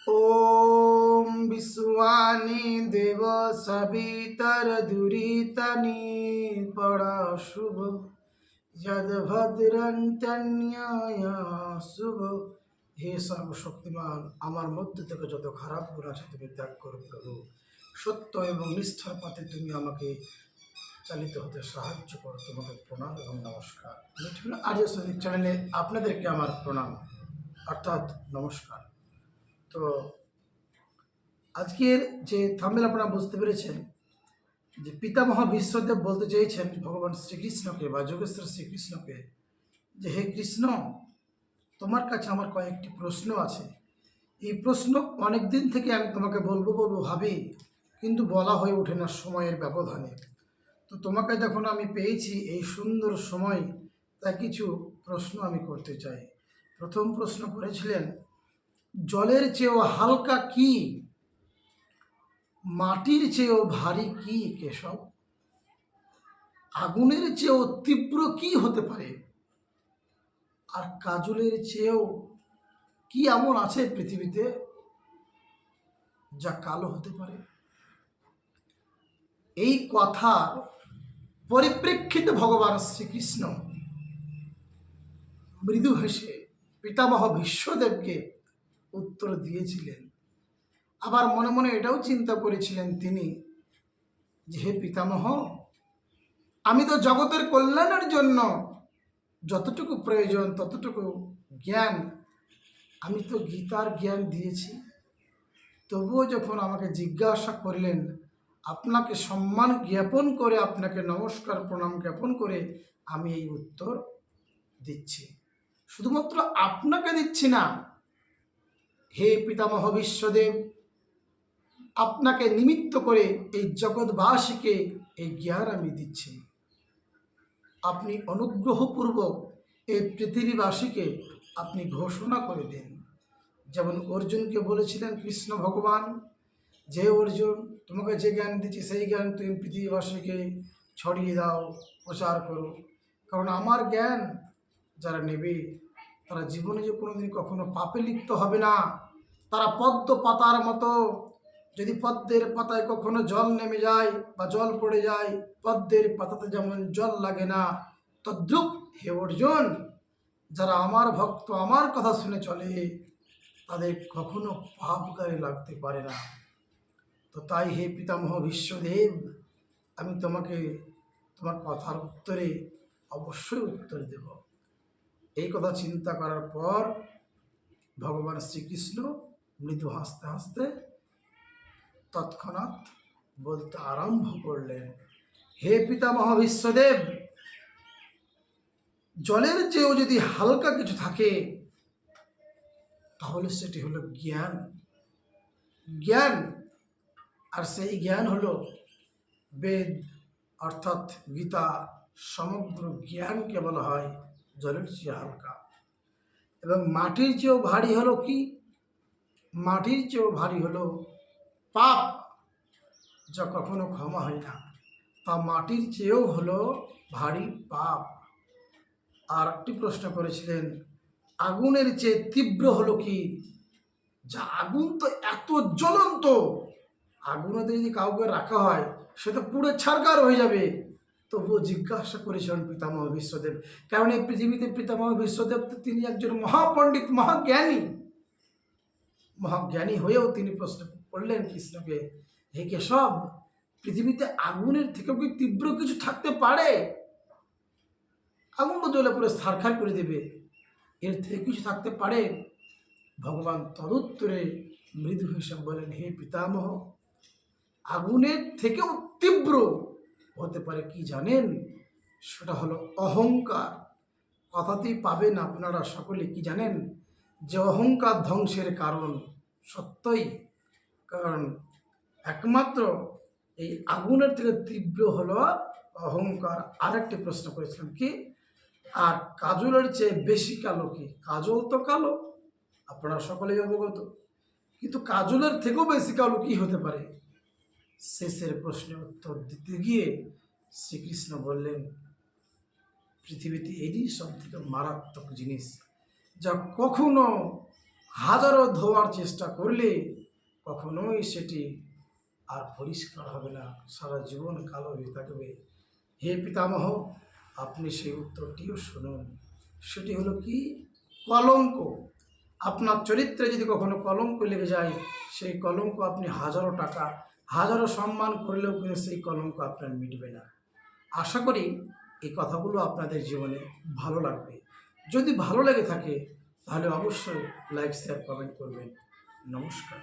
ॐ विश्वानि देव सवितरदुरितनि पराशुभ যদ্ভদ্রন্ত্যন্যায় শুভ হে সর্বশক্তিমান আমার মধ্যে থেকে যত খারাপ গুণ আছে তুমি ত্যাগ করো প্রভু সত্য এবং নিষ্ঠার পথে তুমি আমাকে চালিত হতে সাহায্য করো তোমাকে প্রণাম এবং নমস্কার মিঠুন আর্য সৈনিক চ্যানেলে আপনাদেরকে আমার প্রণাম অর্থাৎ নমস্কার তো আজকের যে থামেল আপনারা বুঝতে পেরেছেন যে পিতামহ বিশ্বদেব বলতে চেয়েছেন ভগবান শ্রীকৃষ্ণকে বা যোগেশ্বর শ্রীকৃষ্ণকে যে হে কৃষ্ণ, তোমার কাছে আমার কয়েকটি প্রশ্ন আছে। এই প্রশ্ন অনেক দিন থেকে আমি তোমাকে বলব বলব ভাবি, কিন্তু বলা হয়ে ওঠে না সময়ের ব্যবধানে। তো তোমাকে যখন আমি পেয়েছি এই সুন্দর সময়, তাই কিছু প্রশ্ন আমি করতে চাই। প্রথম প্রশ্ন করেছিলেন জলের চেয়েও হালকা কি? মাটির চেয়েও ভারী কি কেশব? আগুনের চেয়েও তীব্র কি হতে পারে? আর কাজলের চেয়েও কি এমন আছে পৃথিবীতে যা কালো হতে পারে? এই কথার পরিপ্রেক্ষিতে ভগবান শ্রীকৃষ্ণ মৃদু হেসে পিতামহ বিশ্বদেবকে উত্তর দিয়েছিলেন। আবার মনে মনে এটাও চিন্তা করেছিলেন তিনি যে, হে পিতামহ, আমি তো জগতের কল্যাণের জন্য যতটুকু প্রয়োজন, ততটুকু জ্ঞান, আমি তো গীতার জ্ঞান দিয়েছি। তবুও যখন আমাকে জিজ্ঞাসা করলেন, আপনাকে সম্মান জ্ঞাপন করে, আপনাকে নমস্কার, প্রণাম জ্ঞাপন করে আমি এই উত্তর দিচ্ছি। শুধুমাত্র আপনাকে দিচ্ছি না হে পিতামহ বিশ্বদেব, আপনাকে নিমিত্ত করে এই জগৎবাসীকে এই জ্ঞান আমি দিচ্ছি। আপনি অনুগ্রহপূর্বক এই পৃথিবীবাসীকে আপনি ঘোষণা করে দিন। যেমন অর্জুনকে বলেছিলেন, কৃষ্ণ ভগবান, যে অর্জুন, তোমাকে যে জ্ঞান দিচ্ছি, সেই জ্ঞান তুমি পৃথিবীবাসীকে ছড়িয়ে দাও, প্রচার করো। কারণ আমার জ্ঞান যারা নেবে তারা জীবনে যে কোনোদিন কখনো পাপে লিপ্ত হবে না। তারা পদ্ম পাতার মতো, যদি পদ্মের পাতায় কখনো জল নেমে যায় বা জল পড়ে যায়, পদ্মের পাতাতে যেমন জল লাগে না, তদ্রুপ হে অর্জুন, যারা আমার ভক্ত, আমার কথা শুনে চলে, তাদের কখনো পাপ গায়ে লাগতে পারে না। তো তাই হে পিতামহ বিশ্বদেব, আমি তোমাকে তোমার কথার উত্তরে অবশ্যই উত্তর দেব। এই কথা চিন্তা করার পর ভগবান শ্রীকৃষ্ণ মৃদু হাসতে হাসতে তৎক্ষণাৎ বলতে আরম্ভ করলেন, হে পিতামহ বিশ্বদেব জলের চেয়েও যদি হালকা কিছু থাকে, তাহলে সেটি হলো জ্ঞান। জ্ঞান, আর সেই জ্ঞান হলো বেদ, অর্থাৎ গীতা, সমগ্র জ্ঞানকে বলা হয় জলের চেয়ে হালকা এবং মাটির চেয়েও ভারী হলো কি? মাটির চেয়েও ভারী হলো পাপ, যা কখনো ক্ষমা হয় না। তা মাটির চেয়েও হলো ভারী পাপ। আর একটি প্রশ্ন করেছিলেন, আগুনের চেয়ে তীব্র হলো কি? যা আগুন তো এত জ্বলন্ত আগুনেতে যদি কাউকে রাখা হয়, সে তো পুরো ছাড়কার হয়ে যাবে। তবুও জিজ্ঞাসা করেছিলেন পিতামহ বিশ্বদেব। কারণ এই পৃথিবীতে পিতামহ বিশ্বদেব তো তিনি একজন মহাপণ্ডিত, মহাজ্ঞানী। মহাজ্ঞানী হয়েও তিনি প্রশ্ন করলেন কৃষ্ণকে, হে কেশব, পৃথিবীতে আগুনের থেকেও কি তীব্র কিছু থাকতে পারে? আগুন তো জ্বলে পুরো সারখার করে দেবে। এর থেকে কিছু থাকতে পারে? ভগবান তদুত্তরে মৃদু হিসাব বলেন, হে পিতামহ, আগুনের থেকেও তীব্র হতে পারে কি জানেন? সেটা হলো অহংকার। কথাতেই পাবেন আপনারা সকলে, কি জানেন? যে অহংকার ধ্বংসের কারণ সত্যই। কারণ একমাত্র এই আগুনের থেকে তীব্র হলো অহংকার। আরেকটি প্রশ্ন করেছিলাম কি? আর কাজলের চেয়ে বেশি কালো কি? কাজল তো কালো, আপনারা সকলেই অবগত। কিন্তু কাজলের থেকেও বেশি কালো কি হতে পারে? শেষের প্রশ্নের উত্তর দিতে গিয়ে শ্রীকৃষ্ণ বললেন, পৃথিবীতে এরই সব থেকে মারাত্মক জিনিস, যা কখনো হাজারো ধোয়ার চেষ্টা করলে কখনোই সেটি আর পরিষ্কার হবে না। সারা জীবন কালো হয়ে থাকবে। হে পিতামহ, আপনি সেই উত্তরটিও শুনুন। সেটি হলো কি? কলঙ্ক। আপনার চরিত্রে যদি কখনো কলঙ্ক লেগে যায়, সেই কলঙ্ক আপনি হাজারো টাকা হাজারো সম্মান করলেও কিন্তু সেই কলঙ্ক আপনার মিটবে না। আশা করি এই কথাগুলো আপনাদের জীবনে ভালো লাগবে। যদি ভালো লেগে থাকে, তাহলে অবশ্যই লাইক শেয়ার কমেন্ট করবেন। নমস্কার।